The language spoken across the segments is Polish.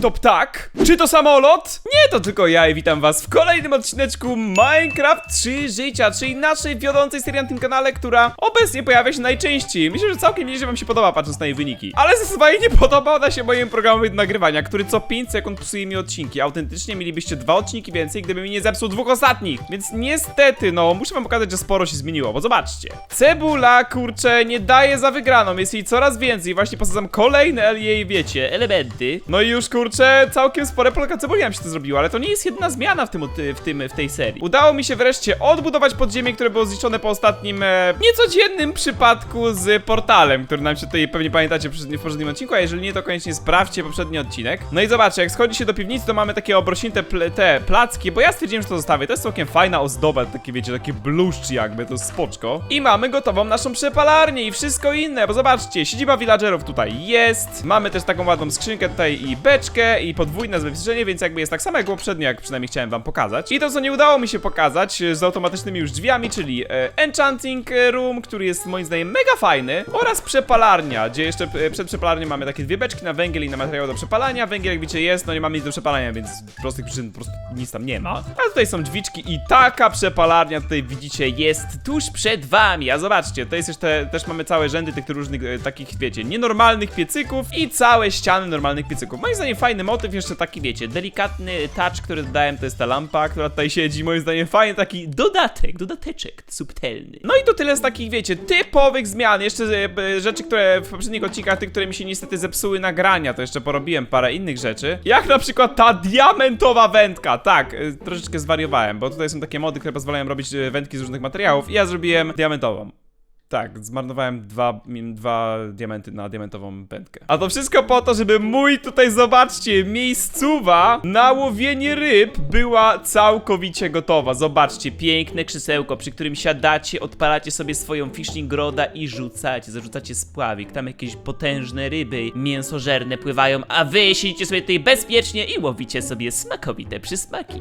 to ptak? Czy to samolot? Nie, to tylko ja i witam was w kolejnym odcineczku Minecraft 3 Życia, czyli naszej wiodącej serii na tym kanale, która obecnie pojawia się najczęściej. Myślę, że całkiem nieźle wam się podoba, patrząc na jej wyniki. Ale zdecydowanie nie podoba ona się mojemu programowi do nagrywania, który co 5 sekund psuje mi odcinki. Autentycznie mielibyście dwa odcinki więcej, gdyby mi nie zepsuł dwóch ostatnich. Więc niestety, no, muszę wam pokazać, że sporo się zmieniło, bo zobaczcie. Cebula, kurczę, nie daje za wygraną, jest jej coraz więcej. Właśnie posadzam kolejne jej, wiecie, elementy. No i już, kurczę, całkiem spore polka cebuli nam się to zrobiło, ale to nie jest jedna zmiana w tym, w tym, w tej serii. Udało mi się wreszcie odbudować podziemie, które było zniszczone po ostatnim, e, niecodziennym przypadku z portalem, który nam się tutaj pewnie pamiętacie w poprzednim odcinku, a jeżeli nie, to koniecznie sprawdźcie poprzedni odcinek. No i zobaczcie, jak schodzi się do piwnicy, to mamy takie obrośnięte ple, te placki, bo ja stwierdziłem, że to zostawię. To jest całkiem fajna ozdoba, takie wiecie, takie bluszcz jakby, to spoczko. I mamy gotową naszą przepalarnię i wszystko inne, bo zobaczcie, siedziba villagerów tutaj jest. Mamy też taką ładną skrzynkę tutaj i beczkę i podwójne zabezpieczenie, więc jakby jest tak samo jak poprzednio, jak przynajmniej chciałem wam pokazać. I to, co nie udało mi się pokazać e, z automatycznymi już drzwiami, czyli e, Enchanting Room, który jest moim zdaniem mega fajny oraz przepalarnia, gdzie jeszcze e, przed przepalarnią mamy takie dwie beczki na węgiel i na materiał do przepalania. Węgiel, jak widzicie, jest, no nie mamy nic do przepalania, więc z prostych przyczyn po prostu nic tam nie ma. A tutaj są drzwiczki i taka przepalarnia tutaj widzicie jest tuż przed wami. A zobaczcie, to jest jeszcze, też mamy całe rzędy tych różnych e, takich, wiecie, nienormalnych piecyków i całe ściany normalnych piecyków. Moim zdaniem fajny motyw, jeszcze taki, wiecie, delikatny touch, który dodałem, to jest ta lampa, która tutaj siedzi. Moim zdaniem fajny taki dodatek, dodateczek subtelny. No i to tyle z takich, wiecie, typowych zmian. Jeszcze e, rzeczy, które w poprzednich odcinkach, tych, które mi się niestety zepsuły nagrania, to jeszcze porobiłem parę innych rzeczy. Jak na przykład ta diamentowa wędka. Tak, e, troszeczkę zwariowałem, bo tutaj są takie mody, które pozwalają robić e, wędki z różnych materiałów i ja zrobiłem diamentową. Tak, zmarnowałem dwa, min- dwa diamenty na diamentową pętkę. A to wszystko po to, żeby mój tutaj, zobaczcie, miejscowa na łowienie ryb była całkowicie gotowa. Zobaczcie, piękne krzesełko, przy którym siadacie, odpalacie sobie swoją fishing roda i rzucacie, zarzucacie spławik. Tam jakieś potężne ryby mięsożerne pływają, a wy siedzicie sobie tutaj bezpiecznie i łowicie sobie smakowite przysmaki.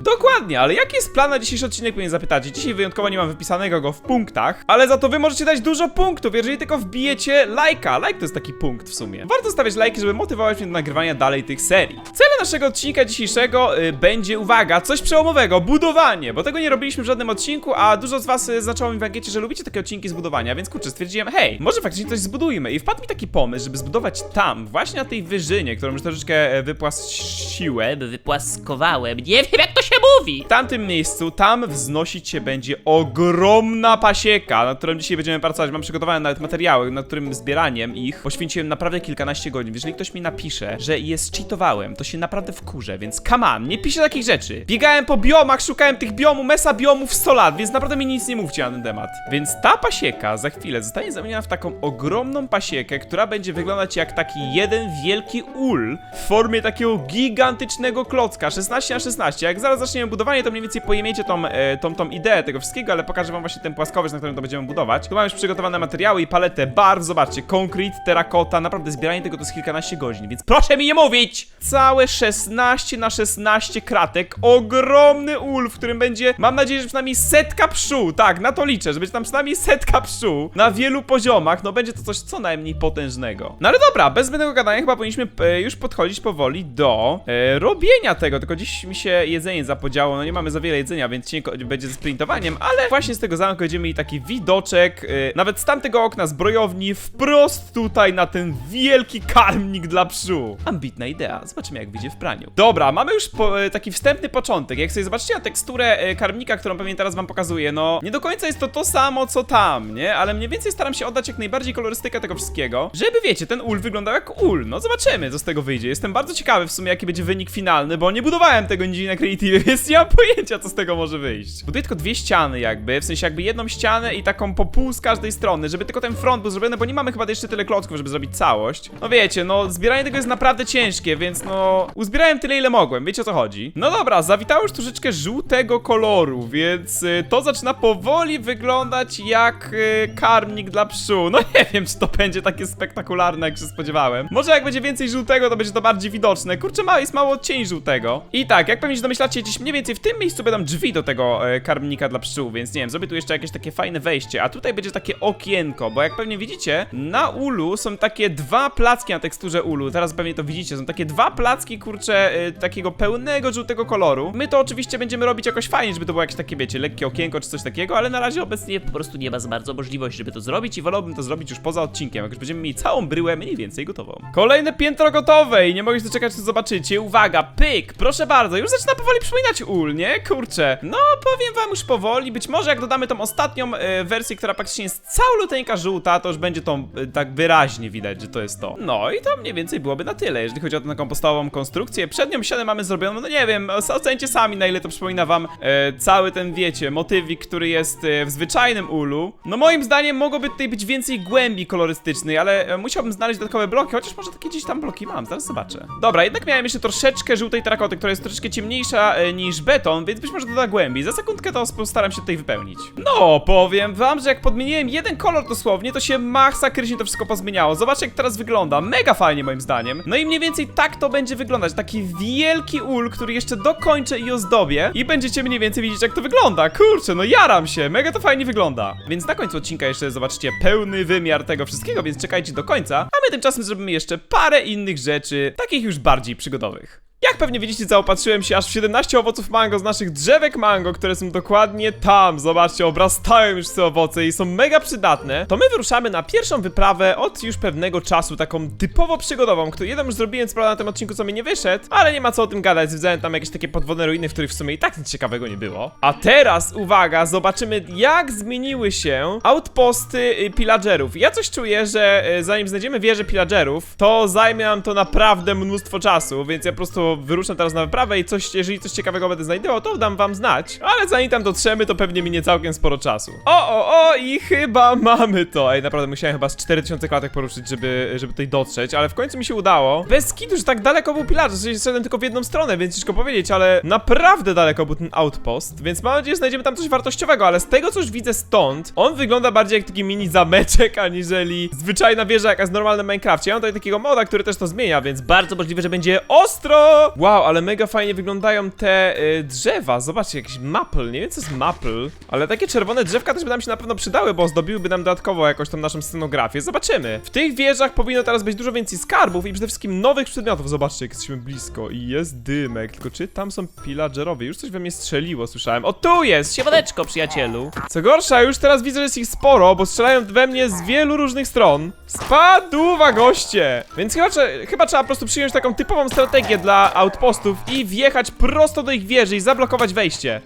Dokładnie, ale jaki jest plan na dzisiejszy odcinek, pewnie zapytacie. Dzisiaj wyjątkowo nie mam wypisanego go w punktach, ale za to wy możecie dać dużo punktów, jeżeli tylko wbijecie lajka. Like to jest taki punkt w sumie. Warto stawiać lajki, żeby motywować mnie do nagrywania dalej tych serii. Celem naszego odcinka dzisiejszego y, będzie, uwaga, coś przełomowego, budowanie, bo tego nie robiliśmy w żadnym odcinku, a dużo z was y, zaczęło mi w ankiecie, że lubicie takie odcinki z budowania, więc kurczę, stwierdziłem, hej, może faktycznie coś zbudujmy. I wpadł mi taki pomysł, żeby zbudować tam, właśnie na tej wyżynie, którą już troszeczkę e, wypłaszczyłem, wypłaskowałem, nie wiem jak to się mówi! W tamtym miejscu, tam wznosić się będzie ogromna pasieka, nad którą dzisiaj będziemy pracować. Mam przygotowane nawet materiały, nad którym zbieraniem ich poświęciłem naprawdę kilkanaście godzin. Jeżeli ktoś mi napisze, że jest cheatowałem, to się naprawdę wkurzę, więc come on, nie piszę takich rzeczy. Biegałem po biomach, szukałem tych biomów, mesa biomów 100 lat, więc naprawdę mi nic nie mówcie na ten temat. Więc ta pasieka za chwilę zostanie zamieniona w taką ogromną pasiekę, która będzie wyglądać jak taki jeden wielki ul w formie takiego gigantycznego klocka 16 na 16. Jak zaraz zaczniemy budowanie, to mniej więcej pojmiecie tą, e, tą, tą ideę tego wszystkiego, ale pokażę wam właśnie ten płaskowyż, na którym to będziemy budować. Tu mam już przygotowane materiały i paletę barw, zobaczcie, konkret, terakota, naprawdę zbieranie tego to jest kilkanaście godzin, więc proszę mi nie mówić! Całe 16 na 16 kratek, ogromny ul, w którym będzie, mam nadzieję, że przynajmniej setka pszczół, tak, na to liczę, że będzie tam przynajmniej setka pszczół na wielu poziomach, no będzie to coś co najmniej potężnego. No ale dobra, bez zbędnego gadania chyba powinniśmy e, już podchodzić powoli do e, robienia tego, tylko dziś mi się jedzenie zapodziało, no nie mamy za wiele jedzenia, więc cienko będzie ze sprintowaniem, ale właśnie z tego zamku będziemy mieli taki widoczek, e, nawet z tamtego okna zbrojowni, wprost tutaj na ten wielki karmnik dla pszczół. Ambitna idea, zobaczymy jak wyjdzie w praniu. Dobra, mamy już po, e, taki wstępny początek, jak sobie zobaczycie na teksturę e, karmnika, którą pewnie teraz wam pokazuję, no nie do końca jest to to samo co tam, nie? Ale mniej więcej staram się oddać jak najbardziej kolorystykę tego wszystkiego, żeby wiecie, ten ul wyglądał jak ul, no zobaczymy co z tego wyjdzie. Jestem bardzo ciekawy w sumie jaki będzie wynik finalny, bo nie budowałem tego nigdzie na Creative, więc nie mam pojęcia co z tego może wyjść. Buduję tylko dwie ściany jakby, w sensie jakby jedną ścianę i taką po pół z każdej strony, żeby tylko ten front był zrobiony, bo nie mamy chyba jeszcze tyle klocków, żeby zrobić całość. No wiecie, no zbieranie tego jest naprawdę ciężkie, więc no uzbierałem tyle ile mogłem, wiecie o co chodzi. No dobra, zawitało już troszeczkę żółtego koloru, więc y, to zaczyna powoli wyglądać jak y, karmnik dla pszczół. No nie wiem, czy to będzie takie spektakularne, jak się spodziewałem. Może jak będzie więcej żółtego, to będzie to bardziej widoczne. Kurczę, ma, jest mało odcień żółtego. I tak, jak pewnie się domyślacie, gdzieś mniej mniej więcej w tym miejscu będą drzwi do tego e, karmnika dla pszczół, więc nie wiem, zrobię tu jeszcze jakieś takie fajne wejście, a tutaj będzie takie okienko, bo jak pewnie widzicie, na ulu są takie dwa placki na teksturze ulu, teraz pewnie to widzicie, są takie dwa placki, kurcze, e, takiego pełnego żółtego koloru. My to oczywiście będziemy robić jakoś fajnie, żeby to było jakieś takie, wiecie, lekkie okienko czy coś takiego, ale na razie obecnie po prostu nie ma za bardzo możliwości, żeby to zrobić i wolałbym to zrobić już poza odcinkiem, jak już będziemy mieli całą bryłę mniej więcej gotową. Kolejne piętro gotowe i nie mogę się doczekać, co zobaczycie. Uwaga, pyk, proszę bardzo, już zaczyna powoli przypominać ul, nie? Kurczę. No, powiem wam już powoli, być może jak dodamy tą ostatnią e, wersję, która praktycznie jest caluteńka żółta, to już będzie to e, tak wyraźnie widać, że to jest to. No i to mniej więcej byłoby na tyle, jeżeli chodzi o taką podstawową konstrukcję. Przednią ścianę mamy zrobioną, no nie wiem, ocencie sami, na ile to przypomina wam e, cały ten, wiecie, motywik, który jest e, w zwyczajnym ulu. No moim zdaniem mogłoby tutaj być więcej głębi kolorystycznej, ale e, musiałbym znaleźć dodatkowe bloki, chociaż może takie gdzieś tam bloki mam, zaraz zobaczę. Dobra, jednak miałem jeszcze troszeczkę żółtej terakoty, która jest troszeczkę ciemniejsza e, niż beton, więc być może doda głębi. Za sekundkę to postaram się tutaj wypełnić. No, powiem wam, że jak podmieniłem jeden kolor dosłownie, to się masakrycznie to wszystko pozmieniało. Zobaczcie jak teraz wygląda, mega fajnie moim zdaniem. No i mniej więcej tak to będzie wyglądać, taki wielki ul, który jeszcze dokończę i ozdobię i będziecie mniej więcej widzieć jak to wygląda. Kurczę, no jaram się, mega to fajnie wygląda. Więc na końcu odcinka jeszcze zobaczycie pełny wymiar tego wszystkiego, więc czekajcie do końca, a my tymczasem zrobimy jeszcze parę innych rzeczy, takich już bardziej przygodowych. Jak pewnie widzicie, zaopatrzyłem się aż w 17 owoców mango z naszych drzewek mango, które są dokładnie tam. Zobaczcie, obrastają już te owoce i są mega przydatne. To my wyruszamy na pierwszą wyprawę od już pewnego czasu, taką typowo przygodową, którą jeden już zrobiłem, co prawda na tym odcinku co mi nie wyszedł, ale nie ma co o tym gadać, zwiedzałem tam jakieś takie podwodne ruiny, w których w sumie i tak nic ciekawego nie było. A teraz, uwaga, zobaczymy jak zmieniły się outposty y, pillagerów. Ja coś czuję, że y, zanim znajdziemy wieżę pillagerów, to zajmie nam to naprawdę mnóstwo czasu, więc ja po prostu wyruszam teraz na wyprawę i coś, jeżeli coś ciekawego będę znajdował, to dam wam znać. Ale zanim tam dotrzemy, to pewnie minie całkiem sporo czasu. O, o, o i chyba mamy to. Ej, naprawdę musiałem chyba z 4000 klatek poruszyć, żeby, żeby tutaj dotrzeć, ale w końcu mi się udało. Bez kitu, że tak daleko był pilarz, że szedłem tylko w jedną stronę, więc ciężko powiedzieć, ale naprawdę daleko był ten outpost, więc mam nadzieję, że znajdziemy tam coś wartościowego, ale z tego, co już widzę stąd, on wygląda bardziej jak taki mini zameczek, aniżeli zwyczajna wieża jaka jest w Minecrafcie. Ja mam tutaj takiego moda, który też to zmienia, więc bardzo możliwe, że będzie ostro! Wow, ale mega fajnie wyglądają te y, drzewa. Zobaczcie, jakiś maple. Nie wiem, co jest maple, ale takie czerwone drzewka też by nam się na pewno przydały, bo zdobiłyby nam dodatkowo jakoś tą naszą scenografię. Zobaczymy. W tych wieżach powinno teraz być dużo więcej skarbów i przede wszystkim nowych przedmiotów. Zobaczcie, jak jesteśmy blisko i jest dymek. Tylko czy tam są pillagerowie? Już coś we mnie strzeliło, słyszałem. O, tu jest! Siemaneczko, przyjacielu. Co gorsza, już teraz widzę, że jest ich sporo, bo strzelają we mnie z wielu różnych stron. Spadła, goście! Więc chyba, chyba trzeba po prostu przyjąć taką typową strategię dla outpostów i wjechać prosto do ich wieży i zablokować wejście.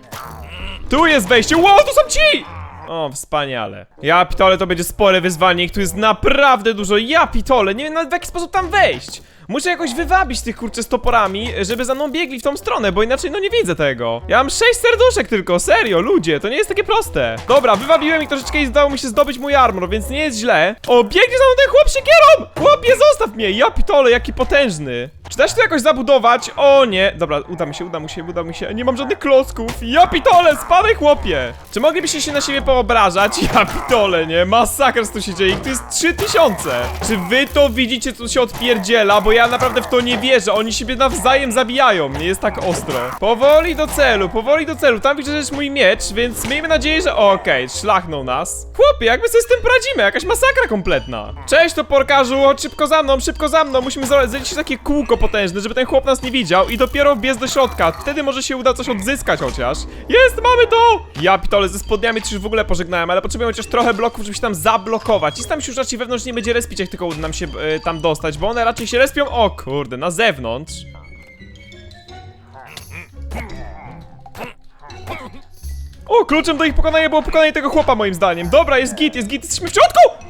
Tu jest wejście! Wow, tu są ci! O, wspaniale. Ja pitole, to będzie spore wyzwanie, ich tu jest naprawdę dużo. Ja pitole, nie wiem nawet w jaki sposób tam wejść. Muszę jakoś wywabić tych kurczę z toporami, żeby za mną biegli w tą stronę, bo inaczej no nie widzę tego. Ja mam 6 serduszek tylko, serio, ludzie, to nie jest takie proste. Dobra, wywabiłem ich troszeczkę i udało mi się zdobyć mój armor, więc nie jest źle. O, biegnie za mną ten chłop siekierą! Chłopie, zostaw mnie! Ja pitole, jaki potężny. Czy da się to jakoś zabudować? O nie, dobra, uda mi się, uda mi się, uda mi się. Nie mam żadnych klocków. Ja pitole, spadaj chłopie! Czy moglibyście się na siebie poobrażać? Ja pitole, nie? Masakra co tu się dzieje. Ich tu jest 3000. Czy wy to widzicie, co się odpierdziela? Bo ja naprawdę w to nie wierzę. Oni siebie nawzajem zabijają. Nie jest tak ostro. Powoli do celu, powoli do celu. Tam widzę, że jest mój miecz, więc miejmy nadzieję, że... Okej, szlachnął nas. Chłopie, jak my sobie z tym poradzimy? Jakaś masakra kompletna. Cześć, to porkarzu, szybko za mną, szybko za mną. Musimy zro- zrobić takie kółko potężne, żeby ten chłop nas nie widział i dopiero wbiec do środka. Wtedy może się uda coś odzyskać chociaż. Jest, mamy to! Ja pitole ze spodniami czy już w ogóle pożegnałem, ale potrzebuję chociaż trochę bloków, żeby się tam zablokować. I tam się już raczej wewnątrz nie będzie respić, jak tylko uda nam się e, tam dostać, bo one raczej się respią, o kurde, na zewnątrz. O, kluczem do ich pokonania było pokonanie tego chłopa moim zdaniem. Dobra, jest git, jest git, jesteśmy w środku!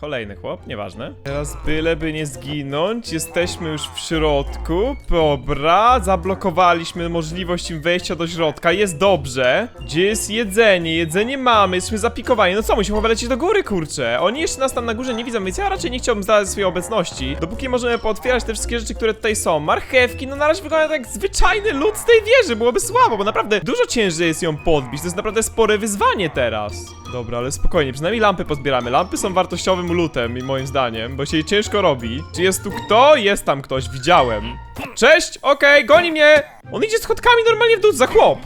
Kolejny chłop, nieważne. Teraz byleby nie zginąć, jesteśmy już w środku. Dobra, zablokowaliśmy możliwość im wejścia do środka, jest dobrze. Gdzie jest jedzenie? Jedzenie mamy, jesteśmy zapikowani. No co, musimy chyba lecieć do góry, kurczę. Oni jeszcze nas tam na górze nie widzą, więc ja raczej nie chciałbym zdać swojej obecności. Dopóki możemy pootwierać te wszystkie rzeczy, które tutaj są. Marchewki, no na razie wygląda jak zwyczajny lud z tej wieży, byłoby słabo, bo naprawdę dużo ciężej jest ją podbić. To jest naprawdę spore wyzwanie teraz. Dobra, ale spokojnie, przynajmniej lampy pozbieramy. Lampy są wartościowym lutem, i moim zdaniem, bo się jej ciężko robi. Czy jest tu kto? Jest tam ktoś, widziałem. Cześć, okej, goni mnie! On idzie schodkami normalnie w dół, za chłop.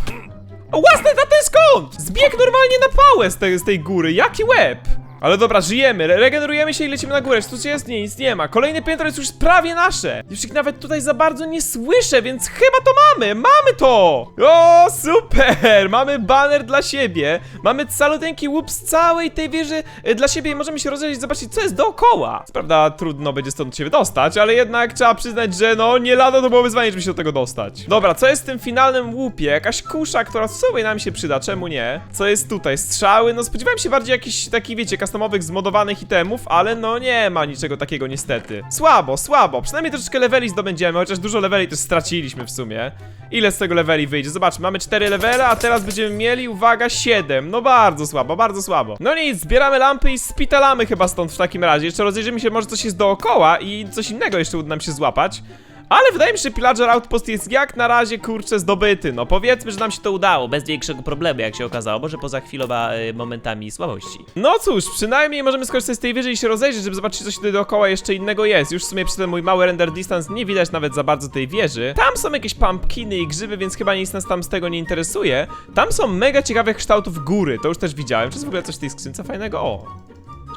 O, własny, a ten skąd? Zbieg normalnie na pałę z tej, z tej góry, jaki łeb! Ale dobra, żyjemy, re- regenerujemy się i lecimy na górę. Czy tu jest? Nie, nic nie ma. Kolejne piętro jest już prawie nasze. Już ich nawet tutaj za bardzo nie słyszę, więc chyba to mamy. Mamy to! O, super! Mamy baner dla siebie. Mamy caluteńki łup z całej tej wieży e, dla siebie i możemy się rozejrzeć i zobaczyć, co jest dookoła. Prawda, trudno będzie stąd się wydostać, ale jednak trzeba przyznać, że no, nie lada to było wyzwanie, żeby się do tego dostać. Dobra, co jest w tym finalnym łupie? Jakaś kusza, która w sobie nam się przyda, czemu nie? Co jest tutaj? Strzały? No, spodziewałem się bardziej jakichś takich, wiecie, customowych, zmodowanych itemów, ale no nie ma niczego takiego niestety. Słabo, słabo. Przynajmniej troszeczkę leveli zdobędziemy, chociaż dużo leveli też straciliśmy w sumie. Ile z tego leveli wyjdzie? Zobaczmy, mamy 4 levele, a teraz będziemy mieli, uwaga, 7. No bardzo słabo, bardzo słabo. No nic, zbieramy lampy i spitalamy chyba stąd w takim razie. Jeszcze rozejrzymy się, może coś jest dookoła i coś innego jeszcze uda nam się złapać. Ale wydaje mi się, że Pillager Outpost jest jak na razie, kurczę, zdobyty. No powiedzmy, że nam się to udało, bez większego problemu, jak się okazało, może poza chwiloma y, momentami słabości. No cóż, przynajmniej możemy skorzystać z tej wieży i się rozejrzeć, żeby zobaczyć, co się tutaj dookoła jeszcze innego jest. Już w sumie przez ten mój mały render distance nie widać nawet za bardzo tej wieży. Tam są jakieś pumpkiny i grzyby, więc chyba nic nas tam z tego nie interesuje. Tam są mega ciekawych kształtów góry, to już też widziałem. Czy jest w ogóle coś w tej skrzynce fajnego? O,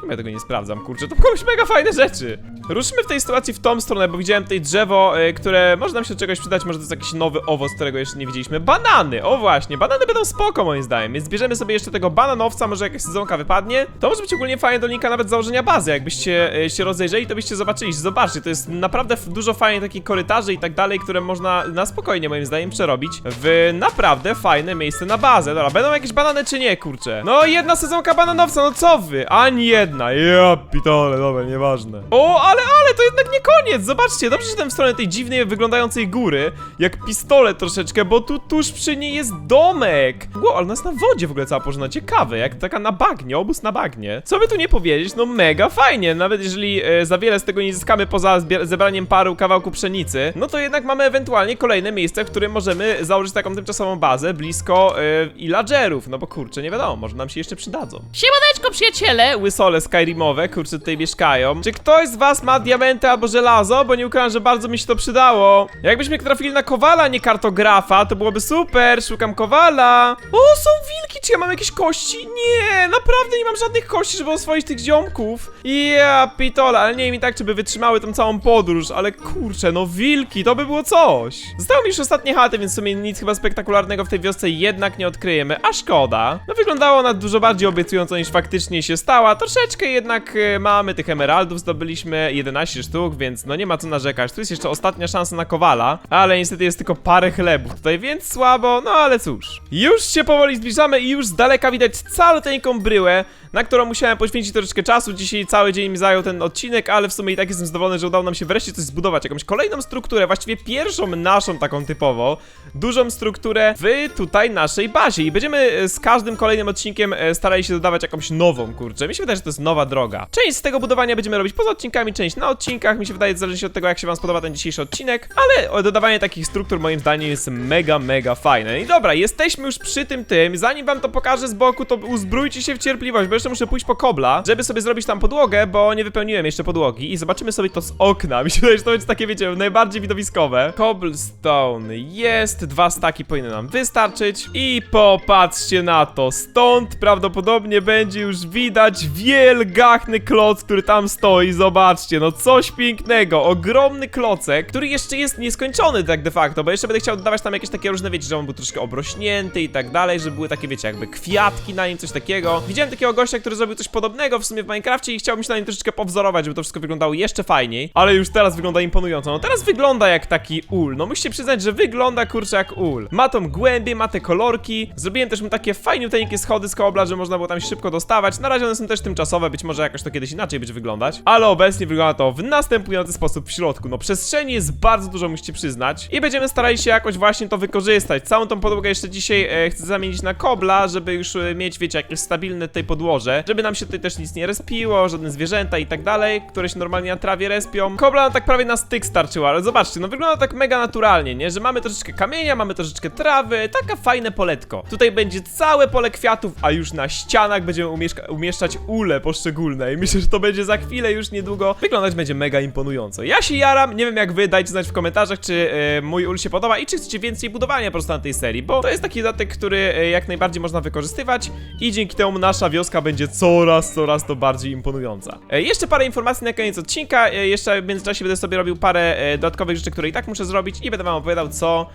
Czemu ja tego nie sprawdzam, kurczę? To komuś mega fajne rzeczy. Ruszymy w tej sytuacji w tą stronę, bo widziałem tutaj drzewo, y, które może nam się do czegoś przydać, może to jest jakiś nowy owoc, którego jeszcze nie widzieliśmy. Banany! O właśnie, banany będą spoko moim zdaniem, więc bierzemy sobie jeszcze tego bananowca, może jakaś sezonka wypadnie. To może być ogólnie fajne do linka nawet założenia bazy, jakbyście y, się rozejrzeli, to byście zobaczyli, zobaczcie, to jest naprawdę dużo fajnych takich korytarzy i tak dalej, które można na spokojnie moim zdaniem przerobić w naprawdę fajne miejsce na bazę. Dobra, będą jakieś banany czy nie, kurczę? No jedna sezonka bananowca, no co wy? Ani jedna, ja pitole, dobra, nieważne. O, ale, ale, to jednak nie koniec, zobaczcie, dobrze, że tam w stronę tej dziwnej, wyglądającej góry, jak pistolet troszeczkę, bo tu tuż przy niej jest domek. Wow, ale nas na wodzie w ogóle cała położona, ciekawe, jak taka na bagnie, obóz na bagnie. Co by tu nie powiedzieć, no mega fajnie, nawet jeżeli e, za wiele z tego nie zyskamy poza zebraniem paru kawałku pszenicy, no to jednak mamy ewentualnie kolejne miejsce, w którym możemy założyć taką tymczasową bazę blisko e, villagerów, no bo kurczę, nie wiadomo, może nam się jeszcze przydadzą. Siemaneczko przyjaciele! Łysole skyrimowe, kurczę, tutaj mieszkają. Czy ktoś z was ma diamenty albo żelazo? Bo nie ukrywam, że bardzo mi się to przydało. Jakbyśmy trafili na kowala, nie kartografa, to byłoby super, szukam kowala. O, są wilki, czy ja mam jakieś kości? Nie, naprawdę nie mam żadnych kości, żeby oswoić tych ziomków. Ja, pitola, ale nie wiem i tak, czy by wytrzymały tą całą podróż, ale kurczę, no wilki, to by było coś. Zostały mi już ostatnie chaty, więc w sumie nic chyba spektakularnego w tej wiosce jednak nie odkryjemy, a szkoda. No wyglądała ona dużo bardziej obiecująco niż faktycznie się stała, troszeczkę jednak e, mamy tych emeraldów, zdobyliśmy 11 sztuk, więc no nie ma co narzekać. Tu jest jeszcze ostatnia szansa na kowala, ale niestety jest tylko parę chlebów tutaj, więc słabo, no ale cóż. Już się powoli zbliżamy i już z daleka widać caluteńką bryłę, na którą musiałem poświęcić troszeczkę czasu. Dzisiaj cały dzień mi zajął ten odcinek, ale w sumie i tak jestem zadowolony, że udało nam się wreszcie coś zbudować, jakąś kolejną strukturę, właściwie pierwszą naszą taką typowo, dużą strukturę w tutaj naszej bazie i będziemy e, z każdym kolejnym odcinkiem e, starali się dodawać jakąś nową, kurczę. Mi się wydaje, że to jest nowa droga. Część z tego budowania będziemy robić poza odcinkami, część na odcinkach, mi się wydaje, w zależności od tego, jak się wam spodoba ten dzisiejszy odcinek, ale dodawanie takich struktur moim zdaniem jest mega, mega fajne. I dobra, jesteśmy już przy tym tym, zanim wam to pokażę z boku, to uzbrójcie się w cierpliwość, bo jeszcze muszę pójść po kobla, żeby sobie zrobić tam podłogę, bo nie wypełniłem jeszcze podłogi i zobaczymy sobie to z okna. Mi się wydaje, że to będzie takie, wiecie, najbardziej widowiskowe. Cobblestone jest, dwa staki powinny nam wystarczyć i popatrzcie na to, stąd prawdopodobnie będzie już widać wielgachny kloc, który tam stoi, zobaczcie, no coś pięknego, ogromny klocek, który jeszcze jest nieskończony tak de facto, bo jeszcze będę chciał dodawać tam jakieś takie różne, wiecie, że on był troszkę obrośnięty i tak dalej, że były takie, wiecie, jakby kwiatki na nim, coś takiego. Widziałem takiego gościa, który zrobił coś podobnego w sumie w Minecrafcie i chciałbym się na nim troszeczkę powzorować, żeby to wszystko wyglądało jeszcze fajniej, ale już teraz wygląda imponująco. No teraz wygląda jak taki ul, no musicie przyznać, że wygląda kurczę jak ul. Ma tą głębię, ma te kolorki, zrobiłem też mu takie fajniuteńkie schody z kobla, że można było tam szybko dostawać. Na razie one są też tymczasowe, być może jakoś to kiedyś inaczej będzie wyglądać, ale obecnie wygląda to w następujący sposób w środku. No przestrzeni jest bardzo dużo, musicie przyznać i będziemy starali się jakoś właśnie to wykorzystać. Całą tą podłogę jeszcze dzisiaj e, chcę zamienić na kobla, żeby już e, mieć, wiecie, jakieś stabilne tutaj podłoże, żeby nam się tutaj też nic nie respiło, żadne zwierzęta i tak dalej, które się normalnie na trawie respią. Kobla nam tak prawie na styk starczyła, ale zobaczcie, no wygląda tak mega naturalnie, nie? Że mamy troszeczkę kamienia, mamy troszeczkę trawy, taka fajne poletko. Tutaj będzie całe pole kwiatów, a już na ścianach będziemy umieszka- umieszczać ule. poszczególne i myślę, że to będzie za chwilę już niedługo wyglądać będzie mega imponująco. Ja się jaram, nie wiem jak wy, dajcie znać w komentarzach, czy e, mój ul się podoba i czy chcecie więcej budowania po prostu na tej serii, bo to jest taki dodatek, który e, jak najbardziej można wykorzystywać i dzięki temu nasza wioska będzie coraz, coraz to bardziej imponująca. E, jeszcze parę informacji na koniec odcinka, jeszcze w międzyczasie będę sobie robił parę dodatkowych rzeczy, które i tak muszę zrobić i będę wam opowiadał co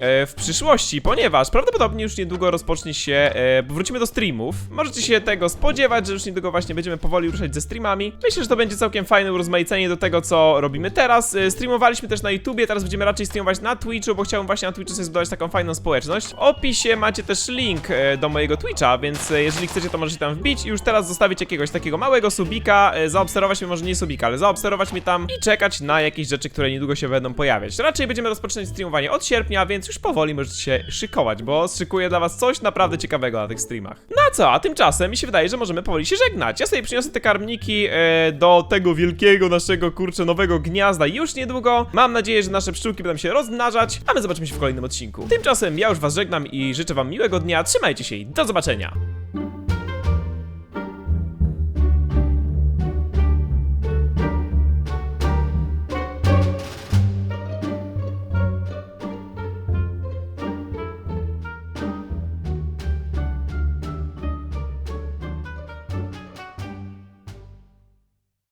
w przyszłości, ponieważ prawdopodobnie już niedługo rozpocznie się, e, wrócimy do streamów. Możecie się tego spodziewać, że już niedługo właśnie będziemy powoli ruszać ze streamami. Myślę, że to będzie całkiem fajne urozmaicenie do tego, co robimy teraz. E, streamowaliśmy też na YouTubie, teraz będziemy raczej streamować na Twitchu, bo chciałbym właśnie na Twitchu sobie zbudować taką fajną społeczność. W opisie macie też link e, do mojego Twitcha, więc e, jeżeli chcecie, to możecie tam wbić i już teraz zostawić jakiegoś takiego małego subika, zaobserwować mnie, może nie subika, ale zaobserwować mnie tam i czekać na jakieś rzeczy, które niedługo się będą pojawiać. Raczej będziemy rozpoczynać streamowanie od sierpnia, więc już powoli możecie się szykować, bo szykuję dla was coś naprawdę ciekawego na tych streamach. No a co, a tymczasem mi się wydaje, że możemy powoli się żegnać. Ja sobie przyniosę te karmniki e, do tego wielkiego naszego, kurczę, nowego gniazda już niedługo. Mam nadzieję, że nasze pszczółki będą się rozmnażać, a my zobaczymy się w kolejnym odcinku. Tymczasem ja już was żegnam i życzę wam miłego dnia, trzymajcie się i do zobaczenia.